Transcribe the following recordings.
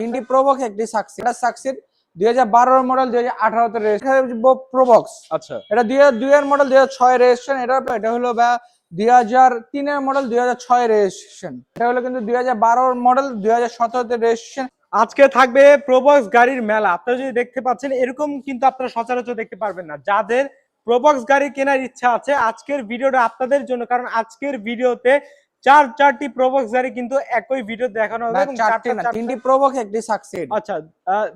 তিনটি প্রবক্স একটি সাকসিড এটা সাকসিড দুই হাজার বারোর মডেল দুই হাজার আঠারোতে প্রবক্স আচ্ছা। এটা দুই হাজার দুইয়ের মডেল দুই হাজার ছয় রেজিস্ট্রেশন এটা এটা হলো বা দুই হাজার তিনের মডেল দুই হাজার ছয় রেজিস্ট্রেশন এটা হলো কিন্তু দুই হাজার বারোর মডেল দুই হাজার সতেরোতে রেজিস্ট্রেশন আজকে থাকবে প্রবক্স গাড়ির মেলা। আপনারা যদি দেখতে পাচ্ছেন এরকম কিন্তু আপনারা সচরাচর দেখতে পারবেন না। যাদের প্রবক্স গাড়ি কেনার ইচ্ছা আছে আজকের ভিডিওটা আপনাদের জন্য। কারণ আজকের ভিডিওতে চার চারটি প্রবক্স গাড়ি কিন্তু একই ভিডিও দেখানো হবে এবং চারটি না তিনটি প্রবক্স একটি সাকসিড আচ্ছা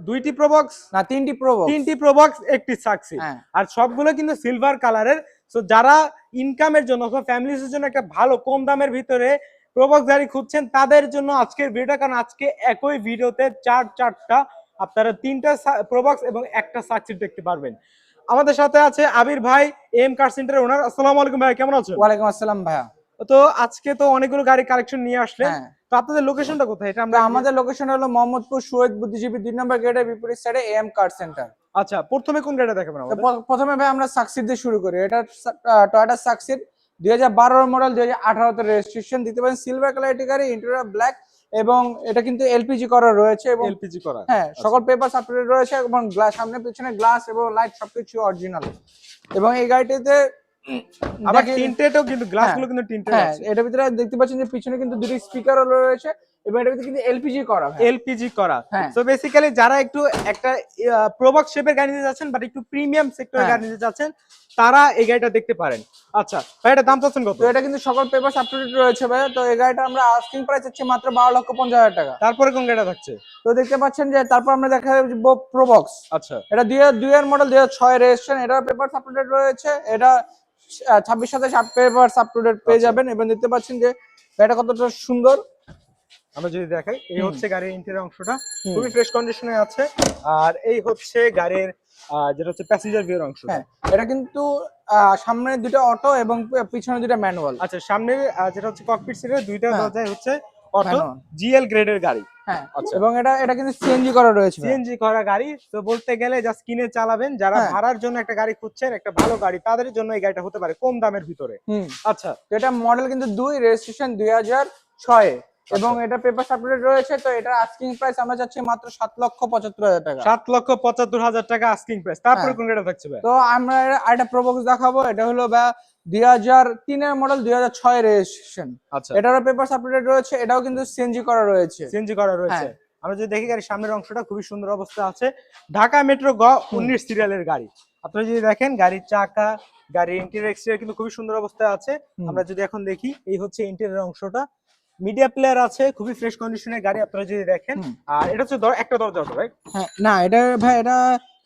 দুইটি প্রবক্স না তিনটি প্রবক্স তিনটি প্রবক্স একটি সাকসি হ্যাঁ। আর সবগুলো কিন্তু সিলভার কালারের সো যারা ইনকামের জন্য অথবা ফ্যামিলির জন্য একটা ভালো কম দামের ভিতরে প্রবক্স গাড়ি খুঁজছেন তাদের জন্য আজকের ভিডিওটা কারণ আজকে একই ভিডিওতে চার চারটা আপনারা তিনটা প্রবক্স এবং একটা সাকসিড দেখতে পারবেন। আমাদের সাথে আছে আবির ভাই এম কার সেন্টার ওনার আসসালামু আলাইকুম ভাই কেমন আছেন? ওয়ালাইকুম আসসালাম ভাইয়া। তো আজকে তো অনেকগুলো গাড়ি কালেকশন নিয়ে আসলে হ্যাঁ। তো আপনাদের লোকেশনটা কোথায়? এটা আমরা আমাদের লোকেশন হলো মোহাম্মদপুর শহীদ বুদ্ধিজীবী দুই নম্বর গেটের বিপরীত সাইডে এম কার সেন্টার আচ্ছা প্রথমে কোন গাড়িটা দেখাবেন প্রথমে ভাই আমরা সাকসিড দিয়ে শুরু করি। এটা টয়টা সাকসিড দুই হাজার বারোর মডেল দুই হাজার আঠারোতে রেজিস্ট্রেশন দিতে পারেন সিলভার কালার একটি গাড়ি ইন্টেরিয়র ব্ল্যাক এবং এটা কিন্তু এলপিজি করা রয়েছে এবং এলপিজি করা। হ্যাঁ সকল পেপার আপডেট রয়েছে এবং গ্লাস সামনে পিছনে গ্লাস এবং লাইট সবকিছু অরিজিনাল এবং এই গাড়িটিতে আবার টিনটেডও কিন্তু গ্লাসগুলো কিন্তু টিনটেড হ্যাঁ আছে। ভিতরে দেখতে পাচ্ছেন যে পিছনে কিন্তু দুটি স্পিকারও রয়েছে এবং ভিতরে কিন্তু এলপিজি করা এলপিজি করা। হ্যাঁ। সো বেসিক্যালি যারা একটু একটা প্রোবাক্স শেপের গাড়ি নিতে যাচ্ছেন বাট একটু প্রিমিয়াম সেক্টরের হ্যাঁ। গাড়ি নিতে যাচ্ছেন তারা এই গাড়িটা দেখতে পারেন। আচ্ছা ভাই এটা দাম চাচ্ছেন কত? তো এটা কিন্তু সকল পেপার আপডেট রয়েছে ভাই তো এই গাড়িটা আমরা আস্কিং প্রাইস হচ্ছে মাত্র বারো লক্ষ পঞ্চাশ হাজার টাকা। তারপরে কোন গাড়িটা থাকছে? তো দেখতে পাচ্ছেন যে তারপর আমরা দেখা যাবে প্রোবক্স আচ্ছা। এটা দুই হাজার দুইয়ের মডেল দুই হাজার ছয় রেজিস্ট্রেশন এটার পেপার আপডেট রয়েছে। এটা ছাব্বিশ সাতাশ আট পেপার আপডেট পেয়ে আচ্ছা। যাবেন। এবং দেখতে পাচ্ছেন যে এটা কতটা সুন্দর। আমরা যদি দেখাই এই হচ্ছে গাড়ির ইন্টেরিয়র অংশটা। খুবই ফ্রেশ কন্ডিশনে আছে। আর এই হচ্ছে গাড়ির যেটা হচ্ছে প্যাসেঞ্জার ভিউর হ্যাঁ এটা কিন্তু সামনে দুটো অটো এবং পিছনে দুটো ম্যানুয়াল আচ্ছা সামনে যেটা হচ্ছে ককপিট সিটের দুইটা হ্যাঁ। দরজায় হচ্ছে অটো। জিএল গ্রেডের গাড়ি। হ্যাঁ। আচ্ছা। এবং এটা এটা কিন্তু সিএনজি করা রয়েছে সিএনজি করা গাড়ি। তো বলতে গেলে জাস্ট কিনে চালাবেন। যারা হ্যাঁ। ভাড়ার জন্য একটা গাড়ি খুঁজছেন একটা ভালো গাড়ি তাদের জন্য এই গাড়িটা হতে পারে কম দামের ভিতরে। আচ্ছা। তো এটা মডেল কিন্তু দুই রেজিস্ট্রেশন দুই হাজার ছয়। এবং আচ্ছা। এটা পেপার আপডেট রয়েছে তো এটা আস্কিং প্রাইস আমরা চাচ্ছি মাত্র সাত লক্ষ পঁচাত্তর হাজার টাকা। সাত লক্ষ পঁচাত্তর হাজার টাকা আস্কিং প্রাইস তারপরে হ্যাঁ। কোন গাড়িটা থাকছে তো আমরা আরেকটা প্রবক্স দেখাবো। এটা হলো বা দুই হাজার তিনের মডেল দুই হাজার ছয় রেজিস্ট্রেশন আচ্ছা। এটারও পেপার আপডেট রয়েছে এটাও কিন্তু সিএনজি করা রয়েছে। সিএনজি করা রয়েছে। হ্যাঁ। আমরা যদি দেখি গাড়ির সামনের অংশটা খুবই সুন্দর অবস্থা আছে। ঢাকা মেট্রো গ উনিশ সিরিয়ালের গাড়ি। আপনারা যদি দেখেন গাড়ির চাকা গাড়ির ইন্টেরিয়র এক্সটেরিয়র কিন্তু খুবই সুন্দর অবস্থায় আছে। আমরা যদি এখন দেখি এই হচ্ছে ইন্টেরিয়র অংশটা। মিডিয়া প্লেয়ার আছে খুবই ফ্রেশ কন্ডিশনের গাড়ি আপনারা যদি দেখেন। আর এটা হচ্ছে দর- একটা দরজা রাইট হ্যাঁ না এটা ভাই এটা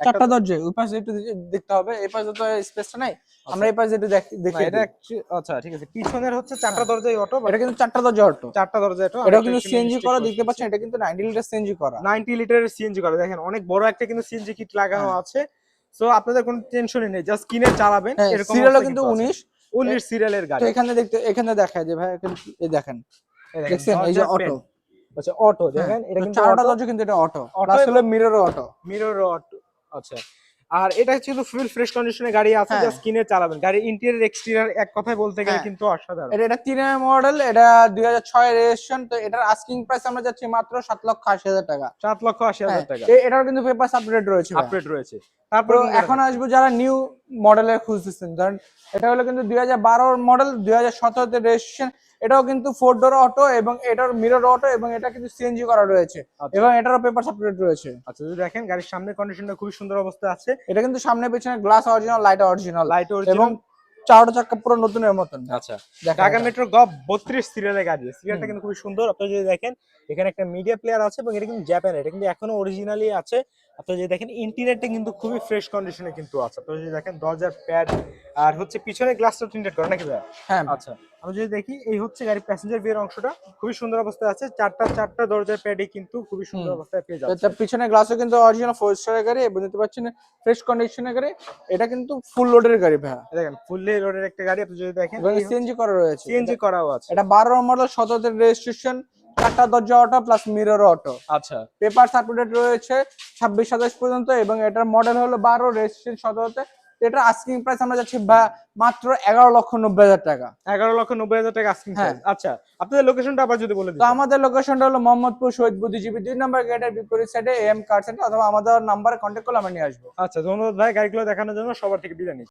চারটা দরজা ওই পাশে একটু দেখতে হবে এই পাশে তো স্পেসটা নাই। আমরা এই পাশে একটু দেখ- এটা আচ্ছা ঠিক আছে। পিছনের হচ্ছে চারটা দরজাই অটো এটা কিন্তু চারটা দরজা অটো চারটা দরজা এটা কিন্তু সিএনজি করা দেখতে পাচ্ছেন? এটা কিন্তু নাইনটি লিটার সিএনজি করা। 90 লিটারের সিএনজি করা। দেখেন অনেক বড় একটা কিন্তু সিএনজি কিট লাগানো হ্যাঁ। আছে। সো আপনাদের কোনো টেনশনই নেই। জাস্ট কিনে চালাবেন হ্যাঁ এরকম সিরিয়ালও কিন্তু আছে। উনিশ। 19 সিরিয়ালের গাড়ি। তো এখানে দেখতে এখানে দেখায় যে ভাই এখানে এই দেখেন দেখছেন? এই যে অটো আচ্ছা অটো দেখেন এটা কিন্তু চারটা দরজা কিন্তু এটা অটো প্লাস হলো মিরর অটো মিরর অটো আচ্ছা। আর এটা হচ্ছে কিন্তু ফুল ফ্রেশ কন্ডিশনে গাড়ি আছে যা জাস্ট কিনে চালাবেন। গাড়ি ইন্টেরিয়র এক্সটেরিয়র এক কথায় বলতে গেলে হ্যাঁ। কিন্তু অসাধারণ। এটা এটা তিনের মডেল এটা দুই হাজার ছয় রেজিস্ট্রেশন তো এটার আস্কিং প্রাইস আমরা যাচ্ছি মাত্র সাত লক্ষ আশি হাজার টাকা। সাত লক্ষ আশি হ্যাঁ, হাজার টাকা। এ- এটার কিন্তু পেপার আপডেট রয়েছে। আপডেট রয়েছে। তারপরে এখন আসব যারা নিউ মডেলের খুঁজতেছেন ধরেন এটা হলো কিন্তু দুই হাজার বারোর মডেল দুই হাজার সতেরোতে রেজিস্ট্রেশন এটাও কিন্তু ফোর ডোর অটো এবং এটার মিরর অটো এবং এটা কিন্তু সিএনজি করা রয়েছে আচ্ছা। এবং এটারও পেপার আপডেট রয়েছে। আচ্ছা যদি দেখেন গাড়ির সামনের কন্ডিশনটা খুবই সুন্দর অবস্থায় আছে। এটা কিন্তু সামনে পেছনে glass original light original light এবং চারটা চাক্কা পুরো নতুনের মতন। আচ্ছা। দেখা ঢাকা। মেট্রো গ বত্রিশ সিরিয়ালের গাড়ি। সিরিয়ালটা। কিন্তু খুবই সুন্দর। আপনারা যদি দেখেন এখানে একটা মিডিয়া প্লেয়ার আছে এবং এটা কিন্তু জাপান এটা কিন্তু এখনও অরিজিনালি আছে। আপনারা যদি দেখেন ইন্টিরিয়রটা কিন্তু খুবই ফ্রেশ কন্ডিশনে কিন্তু আছে। আপনারা যদি দেখেন দরজার প্যাড আর হচ্ছে পিছনে গ্লাসটা টিন্টেড করা নাকি ভাই হ্যাঁ। আচ্ছা আমি যদি দেখি এই হচ্ছে গাড়ির প্যাসেঞ্জার বিয়ের অংশটা খুবই সুন্দর অবস্থায় আছে। চারটা চারটা দরজার প্যাডে কিন্তু খুবই সুন্দর। অবস্থায় পেয়ে যাচ্ছে। তার পিছনে গ্লাসও কিন্তু অরিজিনাল ফোর স্টারের গাড়ি এবং দেখতে পাচ্ছেন ফ্রেশ কন্ডিশনের গাড়ি। এটা কিন্তু ফুল লোডের গাড়ি ভাই দেখেন ফুললি রোডের একটা গাড়ি আপনি যদি দেখেন সিএনজি করা রয়েছে। সিএনজি করাও আছে। এটা বারো মডেল সতেরোতে রেজিস্ট্রেশন চারটা দরজা অটো প্লাস মিরর অটো আচ্ছা। পেপার আপডেট রয়েছে ছাব্বিশ সাতাশ পর্যন্ত এবং এটার মডেল হলো বারো রেজিস্ট্রেশন সতেরোতে। এটা আস্কিং প্রাইস আমরা যাচ্ছি মাত্র এগারো লক্ষ নব্বই হাজার টাকা। এগারো লক্ষ নব্বই হাজার টাকা আস্কিং হ্যাঁ। আচ্ছা আপনাদের লোকেশনটা আবার যদি বলে তো আমাদের লোকেশনটা হলো মোহাম্মদপুর শহীদ বুদ্ধিজীবী দুই নম্বর গেটের বিপরীত সাইডে এম কার সেন্টার অথবা আমাদের নাম্বারে কন্ট্যাক্ট করলে আমরা নিয়ে আসব। আচ্ছা ধন্যবাদ ভাই। গাড়িগুলো দেখানোর জন্য সবার থেকে বিদায় নিচ্ছি।